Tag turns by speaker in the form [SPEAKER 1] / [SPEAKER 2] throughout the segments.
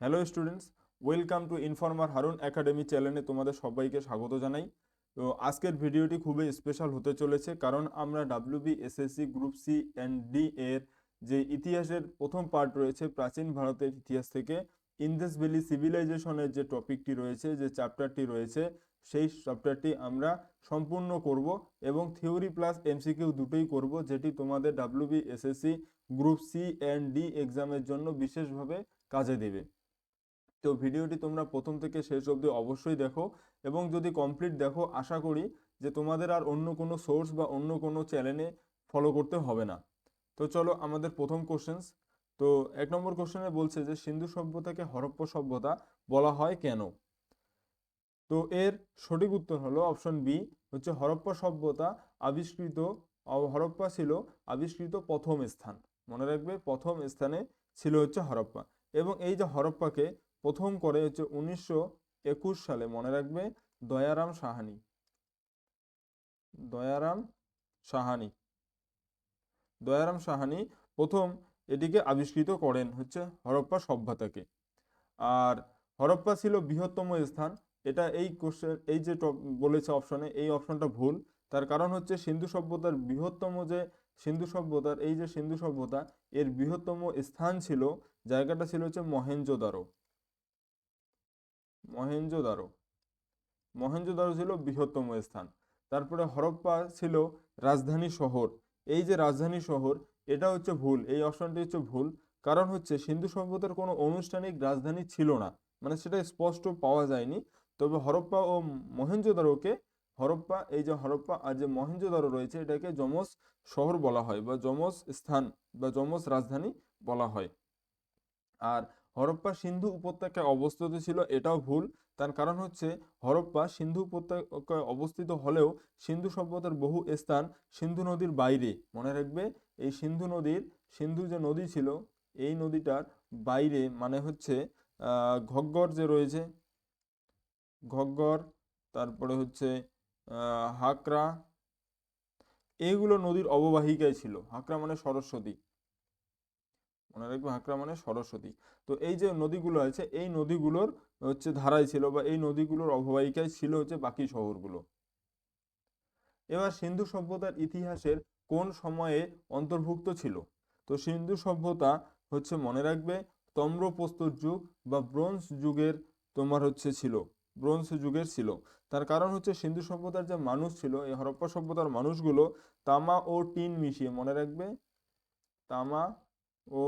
[SPEAKER 1] Hello students welcome to informer Harun academy চ্যানেলে তোমাদের সবাইকে স্বাগত জানাই। তো আজকের ভিডিওটি খুবই স্পেশাল হতে চলেছে কারণ আমরা WB SSC group C and D এর যে ইতিহাসের প্রথম পার্ট রয়েছে প্রাচীন ভারতের ইতিহাস থেকে ইন্দাস ভ্যালি সিভিলাইজেশনের যে টপিকটি রয়েছে, যে চ্যাপ্টারটি রয়েছে, সেই চ্যাপ্টারটি আমরা সম্পূর্ণ করব এবং থিওরি প্লাস এমসিকিউ দুটোই করব যেটি তোমাদের WB SSC group C and D এক্সামের জন্য বিশেষভাবে কাজে দেবে। তো ভিডিওটি তোমরা প্রথম থেকে শেষ অবধি অবশ্যই দেখো এবং যদি কমপ্লিট দেখো, আশা করি যে তোমাদের আর অন্য কোনো সোর্স বা অন্য কোনো চ্যানেলে ফলো করতে হবে না। তো চলো আমাদের প্রথম কোশ্চেন্স তো এক নম্বর কোশ্চেনে বলছে যে, সিন্ধু সভ্যতাকে হরপ্পা সভ্যতা বলা হয় কেন? তো এর সঠিক উত্তর হলো অপশন বি হচ্ছে হরপ্পা সভ্যতা আবিষ্কৃত হরপ্পা ছিল আবিষ্কৃত প্রথম স্থান। মনে রাখবে, প্রথম স্থানে ছিল হচ্ছে হরপ্পা। এবং এই যে হরপ্পাকে প্রথম করে হচ্ছে উনিশশো একুশ সালে, মনে রাখবে, দয়ারাম সাহানি। দয়ারাম সাহানি। দয়ারাম সাহানি প্রথম এটিকে আবিষ্কৃত করেন হচ্ছে হরপ্পা সভ্যতাকে। আর হরপ্পা ছিল বৃহত্তম স্থান। এটা এই কোশ্চেন এই যে বলেছে অপশনে এই অপশনটা ভুল। তার কারণ হচ্ছে সিন্ধু সভ্যতার বৃহত্তম যে সিন্ধু সভ্যতার, এই যে সিন্ধু সভ্যতা, এর বৃহত্তম স্থান ছিল, জায়গাটা ছিল হচ্ছে মহেঞ্জোদারো মহেঞ্জোদারো মহেঞ্জোদারো ছিল বৃহত্তম স্থান। তারপরে হরপ্পা ছিল রাজধানী শহর। এই যে রাজধানী শহর, এটা হচ্ছে ভুল। এই অপশনটি হচ্ছে ভুল। কারণ হচ্ছে সিন্ধু সভ্যতার কোনো আনুষ্ঠানিক রাজধানী ছিল না। মানে সেটা স্পষ্ট পাওয়া যায়নি। তবে হরপ্পা ও মহেঞ্জোদারোকে হরপ্পা, এই যে হরপ্পা আর যে মহেঞ্জোদারো রয়েছে, এটাকে যমজ শহর বলা হয় বা যমজ স্থান বা যমজ রাজধানী বলা হয়। আর হরপ্পা সিন্ধু উপত্যকায় অবস্থিত ছিল, এটাও ভুল। তার কারণ হচ্ছে, হরপ্পা সিন্ধু উপত্যকায় অবস্থিত হলেও সিন্ধু সভ্যতার বহু স্থান সিন্ধু নদীর বাইরে। মনে রাখবে, এই সিন্ধু নদীর সিন্ধু যে নদী ছিল, এই নদীটার বাইরে মানে হচ্ছে ঘগ্গর যে রয়েছে ঘগ্গর তারপরে হচ্ছে হাকরা এইগুলো নদীর অববাহিকায় ছিল। হাকরা মানে সরস্বতী। মনে রাখবে হাকরা মানে সরস্বতী। তো এই যে নদীগুলো আছে, এই নদীগুলোর হচ্ছে ধারায় ছিল বা এই নদীগুলোর অববাহিকায় ছিল হচ্ছে বাকি শহরগুলো। এবার সিন্ধু সভ্যতার ইতিহাসের কোন সময়ে অন্তর্ভুক্ত ছিল? তো সিন্ধু সভ্যতা হচ্ছে মনে রাখবে তাম্রপ্রস্তর যুগ বা ব্রোঞ্জ যুগের তোমার হচ্ছে ছিল, ব্রোঞ্জ যুগের ছিল। তার কারণ হচ্ছে সিন্ধু সভ্যতার যে মানুষ ছিল, এই হরপ্পা সভ্যতার মানুষগুলো তামা ও টিন মিশিয়ে মনে রাখবে, তামা ও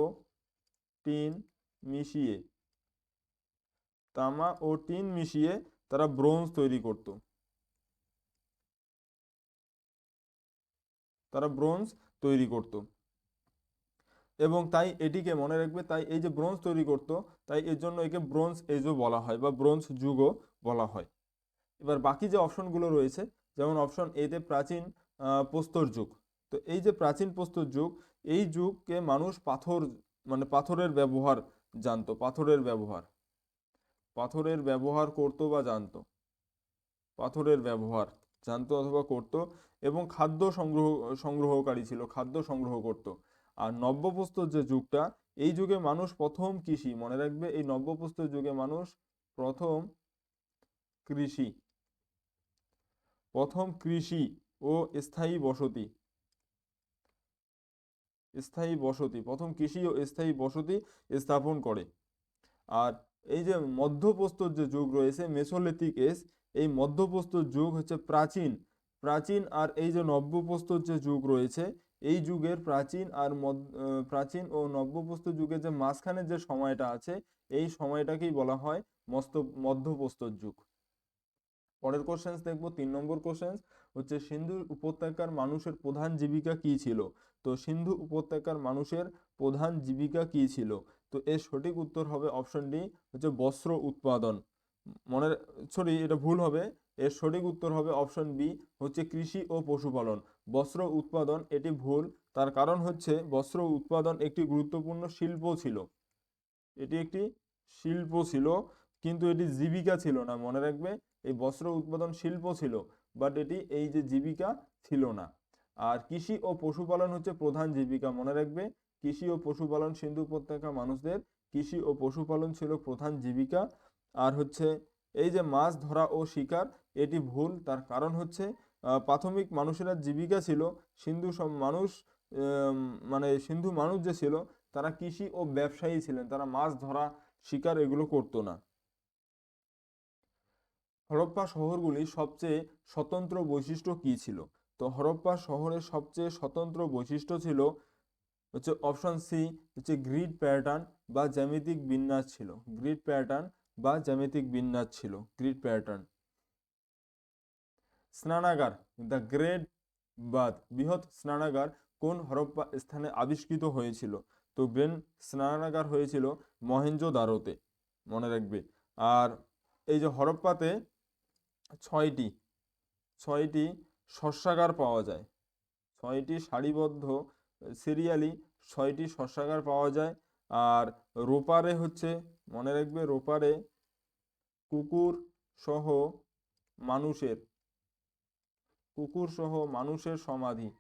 [SPEAKER 1] টিন মিশিয়ে। তামা ও টিন মিশিয়ে তারা ব্রোঞ্জ তৈরি করত। তারা ব্রোঞ্জ তৈরি করত। এবং তাই এটিকে মনে রাখবে, তাই এই যে ব্রোঞ্জ তৈরি করত, তাই এর জন্য একে ব্রোঞ্জ এজও বলা হয় বা ব্রোঞ্জ যুগও বলা হয়। এবার বাকি যে অপশনগুলো রয়েছে, যেমন অপশন এতে প্রাচীন প্রস্তর যুগ। তো এই যে প্রাচীন প্রস্তর যুগ এই যুগকে মানুষ পাথর মানে পাথরের ব্যবহার জানতো, পাথরের ব্যবহার। পাথরের ব্যবহার করতো বা জানতো? পাথরের ব্যবহার জানতো অথবা করতো এবং খাদ্য সংগ্রহ, সংগ্রহকারী ছিল, খাদ্য সংগ্রহ করত। আর নব্যপ্রস্তর যে যুগটা, এই যুগে মানুষ প্রথম কৃষি, মনে রাখবে, এই নব্যপ্রস্তর যুগে মানুষ প্রথম কৃষি। প্রথম কৃষি ও স্থায়ী বসতি। স্থায়ী বসতি। প্রথম কৃষি ও স্থায়ী বসতি স্থাপন করে। আর এই যে মধ্যপ্রস্তর যে যুগ রয়েছে মেসোলিথিক এস, এই মধ্যপ্রস্তর যুগ হচ্ছে প্রাচীন। প্রাচীন আর এই যে নব্যপ্রস্তর যে যুগ রয়েছে, এই যুগের প্রাচীন আর প্রাচীন ও নব্যপ্রস্তর যুগের যে মাঝখানের যে সময়টা আছে, এই সময়টাকেই বলা হয় মস্ত, মধ্যপ্রস্তর যুগ। পরের কোশ্চেন্স দেখব। তিন নম্বর কোশ্চেন্স হচ্ছে সিন্ধু উপত্যকার মানুষের প্রধান জীবিকা কি ছিল? তো সিন্ধু উপত্যকার মানুষের প্রধান জীবিকা কি ছিল? তো এর সঠিক উত্তর হবে অপশন ডি হচ্ছে বস্ত্র উৎপাদন। মনে সরি এটা ভুল হবে। এর সঠিক উত্তর হবে অপশন বি হচ্ছে কৃষি ও পশুপালন। বস্ত্র উৎপাদন, এটি ভুল। তার কারণ হচ্ছে বস্ত্র উৎপাদন একটি গুরুত্বপূর্ণ শিল্প ছিল। এটি একটি শিল্প ছিল, কিন্তু এটি জীবিকা ছিল না। মনে রাখবে, এই বস্ত্র উৎপাদন শিল্প ছিল বাট এটি এই যে জীবিকা ছিল না। আর কৃষি ও পশুপালন হচ্ছে প্রধান জীবিকা, মনে রাখবে। কৃষি ও পশুপালন সিন্ধু উপত্যকা মানুষদের। কৃষি ও পশুপালন ছিল প্রধান জীবিকা। আর হচ্ছে এই যে মাছ ধরা ও শিকার, এটি ভুল। তার কারণ হচ্ছে প্রাথমিক মানুষেরা জীবিকা ছিল। সিন্ধু সব মানুষ মানে সিন্ধু মানুষ যে ছিল, তারা কৃষি ও ব্যবসায়ী ছিলেন। তারা মাছ ধরা, শিকার এগুলো করতো না। হরপ্পা শহরগুলির সবচেয়ে স্বতন্ত্র বৈশিষ্ট্য কী ছিল? তো হরপ্পা শহরের সবচেয়ে স্বতন্ত্র বৈশিষ্ট্য ছিল হচ্ছে অপশন সি হচ্ছে গ্রিড প্যাটার্ন বা জ্যামিতিক বিন্যাস ছিল। গ্রিড প্যাটার্ন বা জ্যামিতিক বিন্যাস ছিল গ্রিড প্যাটার্ন স্নানাগার দ্য গ্রেট বাথ বৃহৎ স্নানাগার কোন হরপ্পা স্থানে আবিষ্কৃত হয়েছিল? তো গ্রেন স্নানাগার হয়েছিল মহেঞ্জোদারোতে মনে রাখবে। আর এই যে হরপ্পাতে ছয়টি ছয়টি শস্যাগার পাওয়া যায়। ছয়টি সারিবদ্ধ সিরিয়ালি ছয়টি শস্যাগার পাওয়া যায়। আর রোপারে হচ্ছে, মনে রাখবে, রোপারে কুকুর সহ মানুষের, কুকুর সহ মানুষের সমাধি,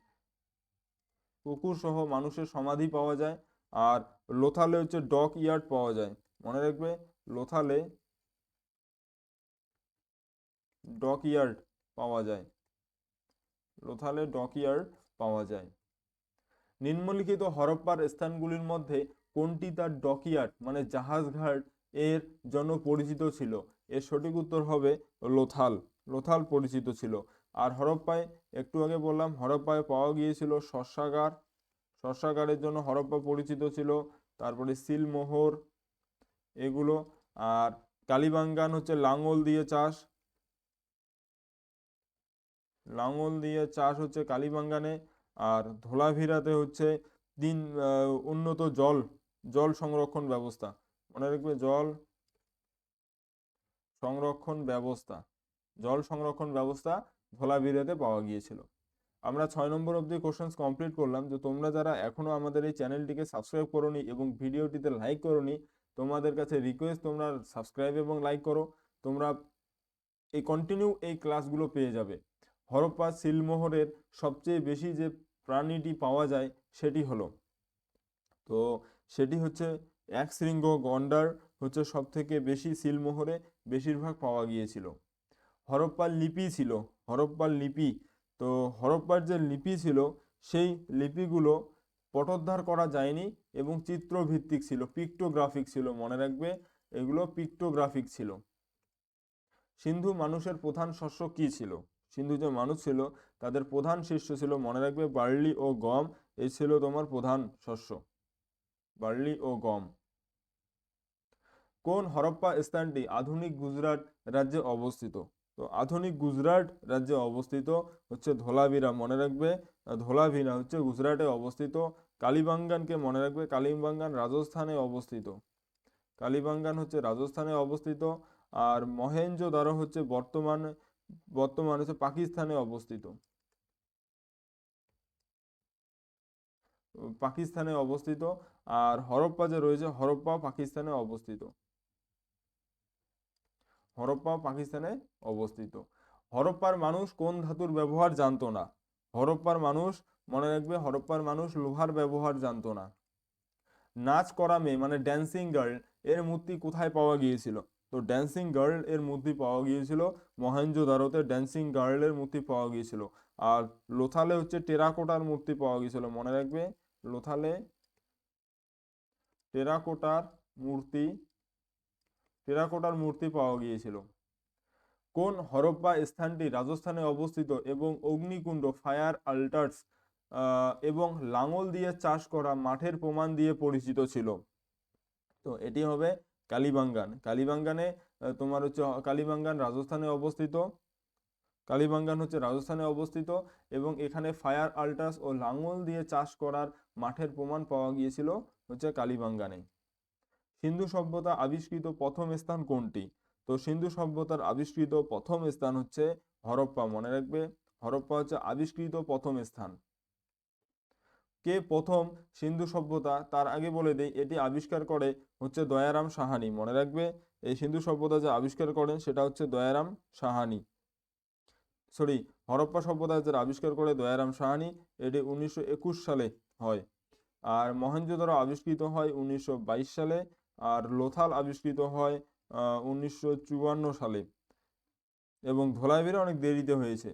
[SPEAKER 1] কুকুর সহ মানুষের সমাধি পাওয়া যায়। আর লোথালে হচ্ছে ডক ইয়ার্ড পাওয়া যায়। মনে রাখবে, লোথালে ডক ইয়ার্ড পাওয়া যায়। লোথালে ডক ইয়ার্ড পাওয়া যায়। নিম্নলিখিত হরপ্পার স্থানগুলির মধ্যে কোনটি তার ডকইয়ার্ড মানে জাহাজঘাট, এর জন্য পরিচিত ছিল? এর সঠিক উত্তর হবে লোথাল। লোথাল পরিচিত ছিল। আর হরপ্পায়, একটু আগে বললাম, হরপ্পায় পাওয়া গিয়েছিল শস্যাগার শস্যাগারের জন্য হরপ্পা পরিচিত ছিল। তারপরে সিলমোহর, এগুলো। আর কালিবাঙ্গান হচ্ছে লাঙল দিয়ে চাষ। লাঙল দিয়ে চাষ হচ্ছে কালীবাঙ্গানে আর ধোলাভিরাতে হচ্ছে দিন উন্নত জল জল সংরক্ষণ ব্যবস্থা। মনে রাখবে জল সংরক্ষণ ব্যবস্থা, জল সংরক্ষণ ব্যবস্থা ধোলাভিরাতে পাওয়া গিয়েছিল। আমরা ছয় নম্বর অবধি কোশ্চেন্স কমপ্লিট করলাম। যে তোমরা যারা এখনও আমাদের এই চ্যানেলটিকে সাবস্ক্রাইব করোনি এবং ভিডিওটিতে লাইক করোনি, তোমাদের কাছে রিকোয়েস্ট তোমরা সাবস্ক্রাইব এবং লাইক করো। তোমরা এই কন্টিনিউ এই ক্লাসগুলো পেয়ে যাবে। হরপ্পা সিলমোহরের সবচেয়ে বেশি যে প্রাণীটি পাওয়া যায় সেটি হলো। তো সেটি হচ্ছে এক শৃঙ্গ গন্ডার হচ্ছে সব থেকে বেশি সিলমোহরে বেশিরভাগ পাওয়া গিয়েছিল। হরপ্পার লিপি ছিল, হরপ্পার লিপি। তো হরপ্পার যে লিপি ছিল, সেই লিপিগুলো পটোদ্ধার করা যায়নি এবং চিত্রভিত্তিক ছিল, পিক্টোগ্রাফিক ছিল, মনে রাখবে, এগুলো পিক্টোগ্রাফিক ছিল। সিন্ধু মানুষের প্রধান শস্য কী ছিল? সিন্ধু যে মানুষ ছিল, তাদের প্রধান শস্য ছিল, মনে রাখবে, বার্লি ও গম। এই ছিল তোমার প্রধান শস্য। বার্লি ও গম। কোন হরপ্পা স্থানটি আধুনিক গুজরাট রাজ্যে অবস্থিত? তো আধুনিক গুজরাট রাজ্যে অবস্থিত হচ্ছে ধোলাভিরা, মনে রাখবে। ধোলাভিরা হচ্ছে গুজরাটে অবস্থিত। কালীবাঙ্গানকে মনে রাখবে, কালীবাঙ্গান রাজস্থানে অবস্থিত। কালীবাঙ্গান হচ্ছে রাজস্থানে অবস্থিত। আর মহেঞ্জোদারো হচ্ছে বর্তমানে বর্তমানে হচ্ছে পাকিস্তানে অবস্থিত। পাকিস্তানে অবস্থিত আর হরপ্পা যে রয়েছে, হরপ্পা পাকিস্তানে অবস্থিত। হরপ্পা পাকিস্তানে অবস্থিত। হরপ্পার মানুষ কোন ধাতুর ব্যবহার জানতো না। হরপ্পার মানুষ, মনে রাখবে, হরপ্পার মানুষ লোহার ব্যবহার জানতো না। নাচ করা মেয়ে মানে ড্যান্সিং গার্ল এর মূর্তি কোথায় পাওয়া গিয়েছিল? তো ড্যান্সিং গার্ল এর মূর্তি পাওয়া গিয়েছিল। মহেঞ্জোদারোতে ড্যান্সিং গার্লের মূর্তি পাওয়া গিয়েছিল। আর লোথালে হচ্ছে টেরাকোটার মূর্তি পাওয়া গিয়েছিল। মনে রাখবে? লোথালে টেরাকোটার মূর্তি টেরাকোটার মূর্তি পাওয়া গিয়েছিল। কোন হরপ্পা স্থানটি রাজস্থানে অবস্থিত এবং অগ্নিকুণ্ড, ফায়ার আল্টার্স এবং লাঙল দিয়ে চাষ করা মাঠের প্রমাণ দিয়ে পরিচিত ছিল? তো এটি হবে কালীবাঙ্গান। কালীবাঙ্গানে তোমার হচ্ছে কালীবাঙ্গান রাজস্থানে অবস্থিত। কালীবাঙ্গান হচ্ছে রাজস্থানে অবস্থিত এবং এখানে ফায়ার আল্টাস ও লাঙল দিয়ে চাষ করার মাঠের প্রমাণ পাওয়া গিয়েছিল হচ্ছে কালীবাঙ্গানে। সিন্ধু সভ্যতা আবিষ্কৃত প্রথম স্থান কোনটি? তো সিন্ধু সভ্যতার আবিষ্কৃত প্রথম স্থান হচ্ছে হরপ্পা, মনে রাখবে? হরপ্পা হচ্ছে আবিষ্কৃত প্রথম স্থান। কে প্রথম সিন্ধু সভ্যতা, তার আগে বলে দেই, এটি আবিষ্কার করে হচ্ছে দয়ারাম সাহানি। মনে রাখবে, এই সিন্ধু সভ্যতা যে আবিষ্কার করেন, সেটা হচ্ছে দয়ারাম সাহানি। সরি হরপ্পা সভ্যতা যারা আবিষ্কার করে দয়ারাম সাহানি, এটি উনিশশো একুশ সালে হয়। আর মহেঞ্জোদারো আবিষ্কৃত হয় উনিশশো বাইশ সালে, আর লোথাল আবিষ্কৃত হয় উনিশশো চুয়ান্ন সালে। এবং ধোলাইভিরা অনেক দেরিতে হয়েছে।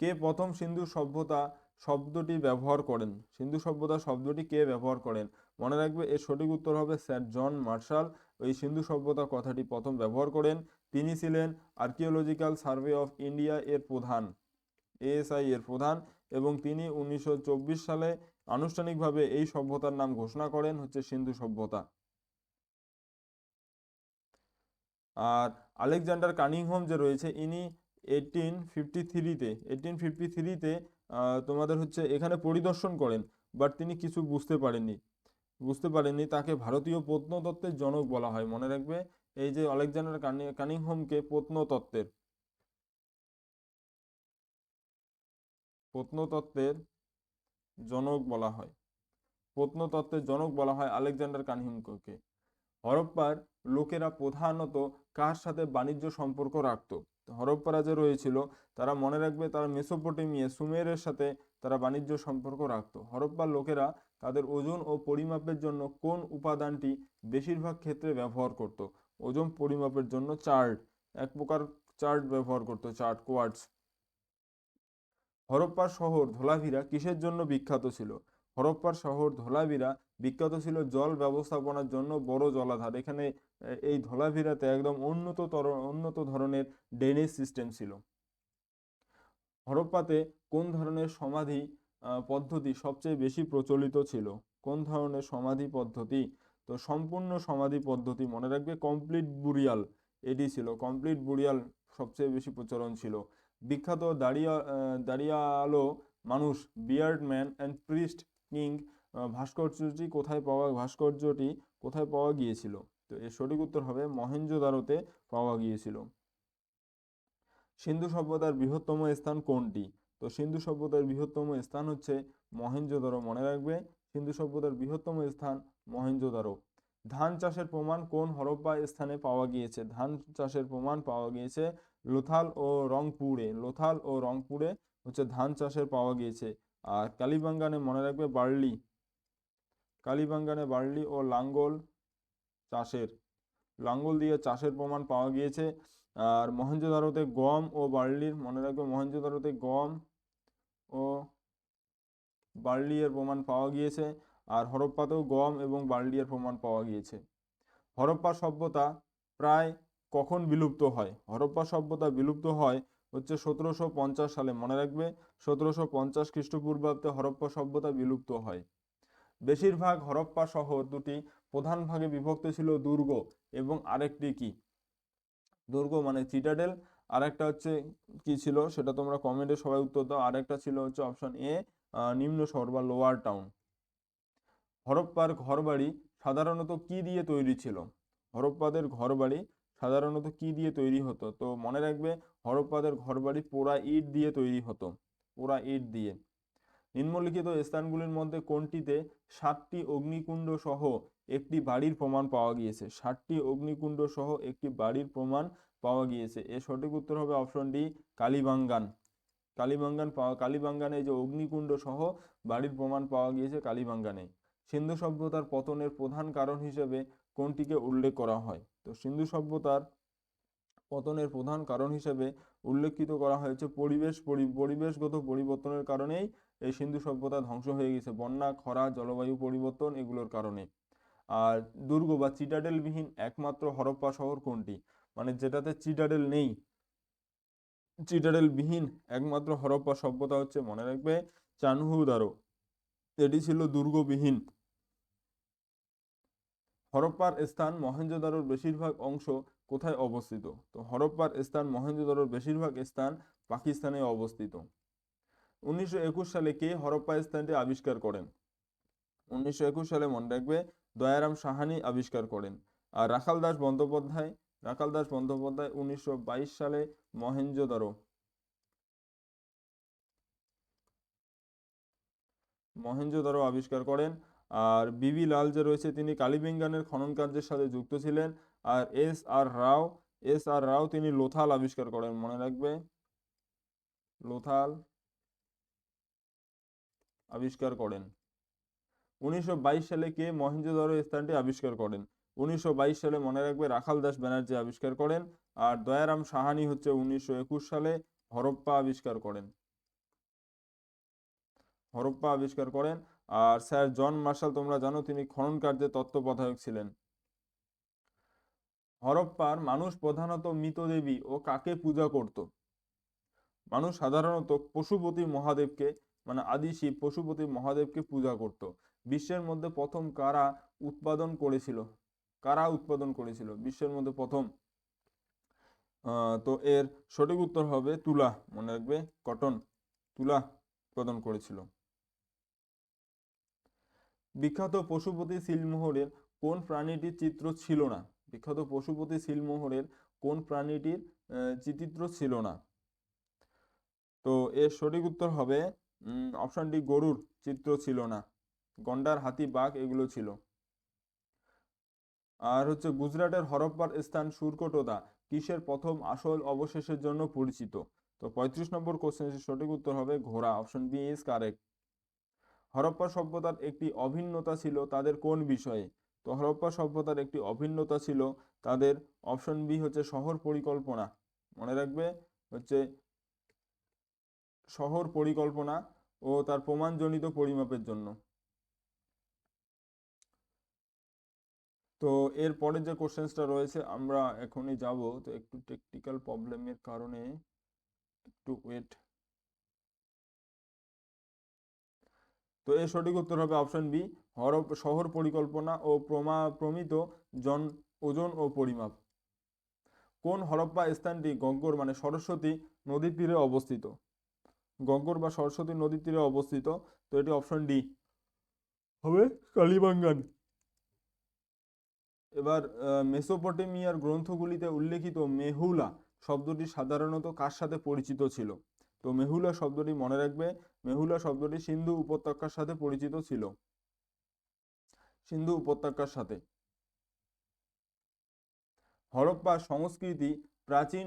[SPEAKER 1] কে প্রথম সিন্ধু সভ্যতা শব্দটি ব্যবহার করেন। সিন্ধু সভ্যতা শব্দটি কে ব্যবহার করেন? মনে রাখবে, এর সঠিক উত্তর হবে স্যার জন মার্শাল। ওই সিন্ধু সভ্যতা কথাটি প্রথম ব্যবহার করেন। তিনি ছিলেন আর্কিওলজিক্যাল সার্ভে অফ ইন্ডিয়া এর প্রধান, এএসআই এর প্রধান এবং তিনি উনিশশো চব্বিশ সালে আনুষ্ঠানিকভাবে এই সভ্যতার নাম ঘোষণা করেন, হচ্ছে সিন্ধু সভ্যতা। আর আলেকজান্ডার কানিংহোম যে রয়েছে, ইনি এইটিন ফিফটি থ্রিতে এইটিন ফিফটি থ্রিতে তোমাদের হচ্ছে এখানে পরিদর্শন করেন বাট তিনি কিছু বুঝতে পারেননি। বুঝতে পারেননি, তাকে ভারতীয় প্রত্নতত্ত্বের জনক বলা হয়। মনে রাখবে, এই যে আলেকজান্ডার কানিংহোমকে প্রত্নতত্ত্বের প্রত্নতত্ত্বের জনক বলা হয়। প্রত্নতত্ত্বের জনক বলা হয় আলেকজান্ডার কানিংহোমকে। হরপ্পার লোকেরা প্রধানত কার সাথে বাণিজ্য সম্পর্ক রাখত? হরপ্পারা যে রয়েছিল, তারা মনে রাখবে তারা মেসোপটেমিয়া, সুমেরের সাথে তারা বাণিজ্য সম্পর্ক রাখত। হরপ্পার লোকেরা তাদের ওজন ও পরিমাপের জন্য কোন উপাদানটি বেশিরভাগ ক্ষেত্রে ব্যবহার করত? ওজন পরিমাপের জন্য চার্ট, এক প্রকার চার্ট ব্যবহার করত, চার্ট, কোয়ার্টস। হরপ্পার শহর ধোলাভিরা কিসের জন্য বিখ্যাত ছিল? হরপ্পার শহর ধোলাভিরা বিখ্যাত ছিল জল ব্যবস্থাপনার জন্য বড় জলাধার। এখানে এই ধোলাভিরাতে একদম উন্নত উন্নত ধরনের ড্রেনেজ সিস্টেম ছিল। হরপ্পাতে কোন ধরনের সমাধি পদ্ধতি সবচেয়ে বেশি প্রচলিত ছিল? কোন ধরনের সমাধি পদ্ধতি? তো সম্পূর্ণ সমাধি পদ্ধতি মনে রাখবে কমপ্লিট বুরিয়াল এটি ছিল। কমপ্লিট বুরিয়াল সবচেয়ে বেশি প্রচলন ছিল। বিখ্যাত দাঁড়িয়া দাঁড়িয়ালো মানুষ beard man and priest king ভাস্কর্যটি কোথায় পাওয়া, ভাস্কর্যটি কোথায় পাওয়া গিয়েছিল? তো এর সঠিক উত্তর হবে মহেঞ্জোদারোতে পাওয়া গিয়েছিল। সিন্ধু সভ্যতার বৃহত্তম স্থান কোনটি? তো সিন্ধু সভ্যতার বৃহত্তম স্থান হচ্ছে মহেঞ্জোদারো মনে রাখবে। সিন্ধু সভ্যতার বৃহত্তম স্থান মহেঞ্জোদারো ধান চাষের প্রমাণ কোন হরপ্পা স্থানে পাওয়া গিয়েছে? ধান চাষের প্রমাণ পাওয়া গিয়েছে লোথাল ও রংপুরে। লোথাল ও রংপুরে হচ্ছে ধান চাষের পাওয়া গিয়েছে। আর কালীবাঙ্গানে মনে রাখবে বার্লি। কালীবাঙ্গানে বার্লি ও লাঙ্গল চাষের, লাঙ্গল দিয়ে চাষের প্রমাণ পাওয়া গিয়েছে। আর মহেঞ্জোদারোতে গম ও বার্লির, মনে রাখবে মহেঞ্জোদারোতে গম ও বার্লি এর প্রমাণ পাওয়া গিয়েছে। আর হরপ্পাতেও গম এবং বার্লি এর প্রমাণ পাওয়া গিয়েছে। হরপ্পা সভ্যতা প্রায় কখন বিলুপ্ত হয়? হরপ্পা সভ্যতা বিলুপ্ত হয় হচ্ছে সতেরোশো পঞ্চাশ সালে। মনে রাখবে সতেরোশো পঞ্চাশ খ্রিস্টপূর্বাব্দে হরপ্পা সভ্যতা বিলুপ্ত হয়। বেশিরভাগ হরপ্পা শহর দুটি প্রধান ভাগে বিভক্ত ছিল দুর্গ এবং আরেকটি কি? দুর্গ মানে চিটাডেল আরেকটা হচ্ছে কি ছিল সেটা তোমরা কমেন্টে সবাই উত্তর দাও। আরেকটা ছিল হচ্ছে অপশন এ নিম্ন শহর বা লোয়ার টাউন হরপ্পার ঘরবাড়ি সাধারণত কি দিয়ে তৈরি ছিল? হরপ্পাদের ঘরবাড়ি সাধারণত কি দিয়ে তৈরি হতো? তো মনে রাখবে, হরপ্পাদের ঘরবাড়ি পোড়া ইট দিয়ে তৈরি হতো। পোড়া ইট দিয়ে। নিম্নলিখিত স্থানগুলির মধ্যে কোনটিতে সাতটি অগ্নিকুণ্ড সহ একটি বাড়ির প্রমাণ পাওয়া গিয়েছে? ষাটটি অগ্নিকুণ্ড সহ একটি বাড়ির প্রমাণ পাওয়া গিয়েছে। এর সঠিক উত্তর হবে অপশন ডি, কালীবাঙ্গান। কালীবাঙ্গান পাওয়া কালীবাঙ্গানে যে অগ্নিকুণ্ড সহ বাড়ির প্রমাণ পাওয়া গিয়েছে কালীবাঙ্গানে। সিন্ধু সভ্যতার পতনের প্রধান কারণ হিসেবে কোনটিকে উল্লেখ করা হয়? তো সিন্ধু সভ্যতার পতনের প্রধান কারণ হিসেবে উল্লেখিত করা হয়েছে পরিবেশ পরিবেশগত পরিবর্তনের কারণেই এই সিন্ধু সভ্যতা ধ্বংস হয়ে গেছে। বন্যা, খরা, জলবায়ু পরিবর্তন এগুলোর কারণে। আর দুর্গ বা চিটাডেলবিহীন একমাত্র হরপ্পা শহর কোনটি? মানে যেটাতে চিটাডেল নেই। চিটাডেল বিহীন একমাত্র হরপ্পা সভ্যতা হচ্ছে, মনে রাখবে চানহুদারো এটি ছিল দুর্গবিহীন। হরপ্পার স্থান মহেঞ্জোদারোর বেশিরভাগ অংশ কোথায় অবস্থিত? তো হরপ্পার স্থান মহেঞ্জোদারোর বেশিরভাগ স্থান পাকিস্তানে অবস্থিত। উনিশশো একুশ সালে কে হরপ্পা স্থানটি আবিষ্কার করেন? উনিশশো একুশ সালে মনে রাখবে, দয়ারাম সাহানি আবিষ্কার করেন। আর রাখাল দাস বন্দ্যোপাধ্যায়, রাখাল দাস বন্দ্যোপাধ্যায় উনিশশো বাইশ সালে মহেঞ্জোদারো মহেঞ্জোদারো আবিষ্কার করেন। আর বিবি লাল যে রয়েছে, তিনি কালীবেঙ্গানের খনন কার্যের সাথে যুক্ত ছিলেন। আর এস আর রাও, এস আর রাও তিনি লোথাল আবিষ্কার করেন, মনে রাখবে? লোথাল আবিষ্কার করেন। উনিশশো বাইশ সালে কে মহেঞ্জোদারো স্থানটি আবিষ্কার করেন। উনিশশো বাইশ সালে মনে রাখবে রাখাল দাস ব্যানার্জি আবিষ্কার করেন আর দয়ারাম সাহানি হচ্ছে উনিশশো একুশ সালে হরপ্পা আবিষ্কার করেন। হরপ্পা আবিষ্কার করেন আর স্যার জন মার্শাল তোমরা জানো তিনি খনন কার্যে তত্ত্বাবধায়ক ছিলেন। হরপ্পার মানুষ প্রধানত মৃতদেবী ও কাকে পূজা করত? মানুষ সাধারণত পশুপতি মহাদেবকে মানে আদি শিব পশুপতি মহাদেবকে পূজা করত। বিশ্বের মধ্যে প্রথম কারা উৎপাদন করেছিল? কারা উৎপাদন করেছিল? বিশ্বের মধ্যে প্রথম। তো এর সঠিক উত্তর হবে তুলা। মনে রাখবে, কটন তুলা উৎপাদন করেছিল। বিখ্যাত পশুপতি সিলমোহরের কোন প্রাণীটির চিত্র ছিল না? বিখ্যাত পশুপতি সিলমোহরের কোন প্রাণীটির চিত্র ছিল না? তো এর সঠিক উত্তর হবে অপশন ডি গরুর চিত্র ছিল না। গন্ডার, হাতি, বাঘ এগুলো ছিল। আর হচ্ছে গুজরাটের হরপ্পার স্থান সুরকোটোদা কিসের প্রথম আসল অবশেষের জন্য পরিচিত? তো পঁয়ত্রিশ নম্বর কোশ্চেনের সঠিক উত্তর হবে ঘোড়া option B is correct Harappa সভ্যতার একটি অভিন্নতা ছিল তাদের কোন বিষয়ে? তো হরপ্পা সভ্যতার একটি অভিন্নতা ছিল তাদের অপশন বি হচ্ছে শহর পরিকল্পনা। মনে রাখবে? হচ্ছে শহর পরিকল্পনা ও তার প্রমাণজনিত পরিমাপের জন্য। তো এর পরের যে কোশ্চেন্সটা রয়েছে, আমরা এখনই যাব। তো একটু টেকনিক্যাল প্রবলেমের কারণে একটু ওয়েট তো এর সঠিক উত্তর হবে অপশন বি হর শহর পরিকল্পনা ও প্রমা, প্রমিত জন, ওজন ও পরিমাপ। কোন হরপ্পা স্থানটি গঙ্গর মানে সরস্বতী নদীর তীরে অবস্থিত? গঙ্গর বা সরস্বতী নদীর তীরে অবস্থিত, তো এটি অপশন ডি হবে কালিবাঙ্গান। এবার মেসোপটেমিয়ার গ্রন্থগুলিতে উল্লেখিত মেহুলা শব্দটি সাধারণত কার সাথে পরিচিত ছিল? তো মেহুলা শব্দটি মনে রাখবে, মেহুলা শব্দটি সিন্ধু উপত্যকার সাথে পরিচিত ছিল। সিন্ধু উপত্যকার সাথে। হরপ্পা সংস্কৃতি প্রাচীন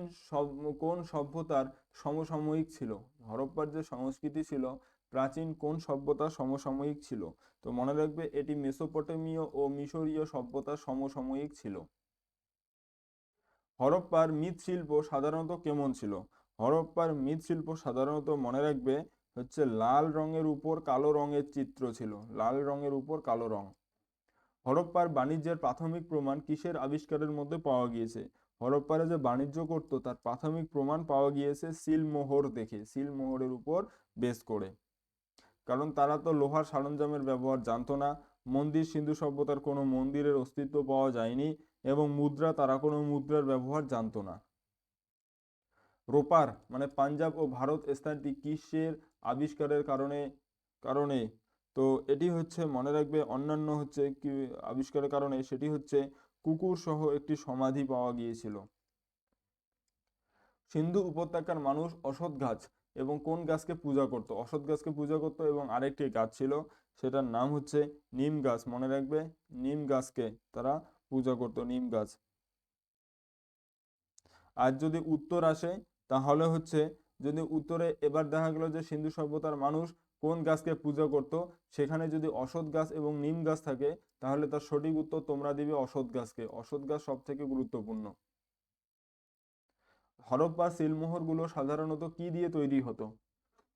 [SPEAKER 1] কোন সভ্যতার সমসাময়িক ছিল। হরপ্পার যে সংস্কৃতি ছিল, প্রাচীন কোন সভ্যতার সমসাময়িক ছিল? তো মনে রাখবে, এটি মেসোপটেমীয় ও মিশরীয় সভ্যতার সমসাময়িক ছিল। হরপ্পার মৃৎশিল্প সাধারণত কেমন ছিল? হরপ্পার মৃৎশিল্প সাধারণত মনে রাখবে, হচ্ছে লাল রঙের উপর কালো রঙের চিত্র ছিল। লাল রঙের উপর কালো রং হরপ্পার বাণিজ্যের প্রাথমিক প্রমাণ কিসের আবিষ্কারের মধ্যে পাওয়া গিয়েছে? হরপ্পারা যে বাণিজ্য করত, তার প্রাথমিক প্রমাণ পাওয়া গিয়েছে সিলমোহর দেখে। সিলমোহরের উপর বেস করে। কারণ তারা তো লোহার সরঞ্জামের ব্যবহার জানতো না। মন্দির সিন্ধু সভ্যতার কোনো মন্দিরের অস্তিত্ব পাওয়া যায়নি এবং মুদ্রা তারা কোনো মুদ্রার ব্যবহার জানতো না। রোপার মানে পাঞ্জাব ও ভারত স্থানটি কিসের আবিষ্কারের কারণে কারণে? তো এটি হচ্ছে, মনে রাখবে, অন্যান্য হচ্ছে কি আবিষ্কারের কারণে? সেটি হচ্ছে কুকুর সহ একটি সমাধি পাওয়া গিয়েছিল। সিন্ধু উপত্যকার মানুষ অসৎ গাছ এবং কোন গাছকে পূজা করত? অসৎ গাছকে পূজা করত এবং আরেকটি গাছ ছিল, সেটার নাম হচ্ছে নিম গাছ। মনে রাখবে, নিম গাছকে তারা পূজা করত, নিম গাছ। আর যদি উত্তর আসে, তাহলে হচ্ছে যদি উত্তরে এবার দেখা গেল যে সিন্ধু সভ্যতার মানুষ কোন গাছকে পূজা করত, সেখানে যদি অসৎ গাছ এবং নিম গাছ থাকে, তাহলে তার সঠিক উত্তর তোমরা দিবে অসৎ গাছকে। অসৎ গাছ সব থেকে গুরুত্বপূর্ণ। হরপ্পা সিলমোহরগুলো সাধারণত কি দিয়ে তৈরি হতো?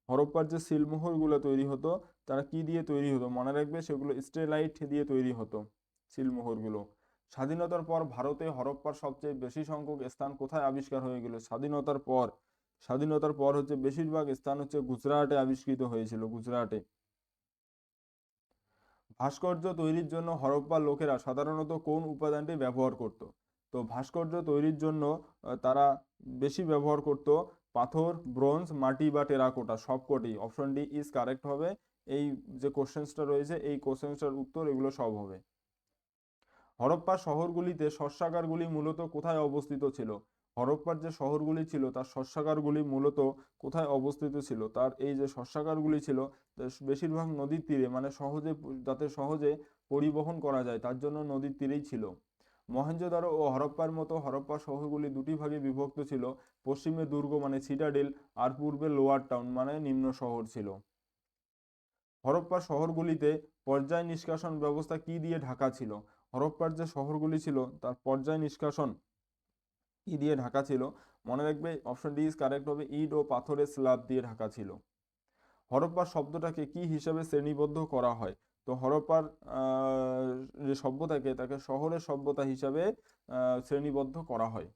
[SPEAKER 1] হরপ্পার যে সিলমোহরগুলো তৈরি হতো, তারা কি দিয়ে তৈরি হতো? মনে রাখবে সেগুলো স্টেলাইট দিয়ে তৈরি হতো সিলমোহরগুলো। স্বাধীনতার পর ভারতে হরপ্পার সবচেয়ে বেশি সংখ্যক স্থান কোথায় আবিষ্কার হয়ে গেল? স্বাধীনতার পর স্বাধীনতার পর হচ্ছে বেশিরভাগ স্থান হচ্ছে গুজরাটে আবিষ্কৃত হয়েছিল, গুজরাটে। ভাস্কর্য তৈরির জন্য হরপ্পার লোকেরা সাধারণত কোন উপাদানটি ব্যবহার করত? তো ভাস্কর্য তৈরির জন্য তারা বেশি ব্যবহার করত পাথর, ব্রোঞ্জ, মাটি বা টেরাকোটা সবকটি অপশন ডি ইজ কারেক্ট হবে। এই যে কোশ্চেন্সটা রয়েছে, এই কোশ্চেন্সটার উত্তর এগুলো সব হবে। হরপ্পা শহরগুলিতে শস্যাগারগুলি মূলত কোথায় অবস্থিত ছিল? হরপ্পার যে শহরগুলি ছিল, তার শস্যাগারগুলি মূলত কোথায় অবস্থিত ছিল? তার এই যে শস্যাগারগুলি ছিল বেশিরভাগ নদীর তীরে মানে সহজে যাতে সহজে পরিবহন করা যায়, তার জন্য নদীর তীরেই ছিল। মহেঞ্জোদারো ও হরপ্পার মতো হরপ্পা শহরগুলি দুটি ভাগে বিভক্ত ছিল। পশ্চিমে দুর্গ মানে সিটাডেল, আর পূর্বে লোয়ার টাউন মানে নিম্ন শহর ছিল। হরপ্পা শহরগুলিতে পর্যায় নিষ্কাশন ব্যবস্থা কি দিয়ে ঢাকা ছিল? হরপ্পার যে শহরগুলি ছিল, তার পর্যায় নিষ্কাশন কি দিয়ে ঢাকা ছিল। মনে রাখবে অপশন ডি ইজ কারেক্ট হবে, ইট ও পাথরের স্ল্যাব দিয়ে ঢাকা ছিল। হরপ্পার শব্দটাকে কি হিসাবে শ্রেণীবদ্ধ করা হয়? তো হরপ্পার যে সভ্যতাকে তাকে শহরের সভ্যতা হিসাবে শ্রেণীবদ্ধ করা হয়।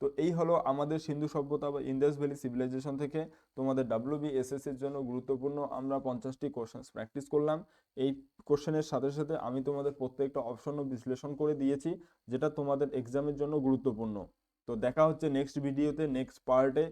[SPEAKER 1] তো এই হলো আমাদের সিন্ধু সভ্যতা বা ইন্দাস ভ্যালি সিভিলাইজেশন থেকে তোমাদের ডাব্লিউবিএসএস এর জন্য গুরুত্বপূর্ণ। আমরা পঞ্চাশটি কোশ্চেন প্র্যাকটিস করলাম। এই কোশ্চেনের সাথে সাথে আমি তোমাদের প্রত্যেকটা অপশনও বিশ্লেষণ করে দিয়েছি, যেটা তোমাদের এক্সামের জন্য গুরুত্বপূর্ণ। তো দেখা হচ্ছে নেক্সট ভিডিওতে নেক্সট পার্টে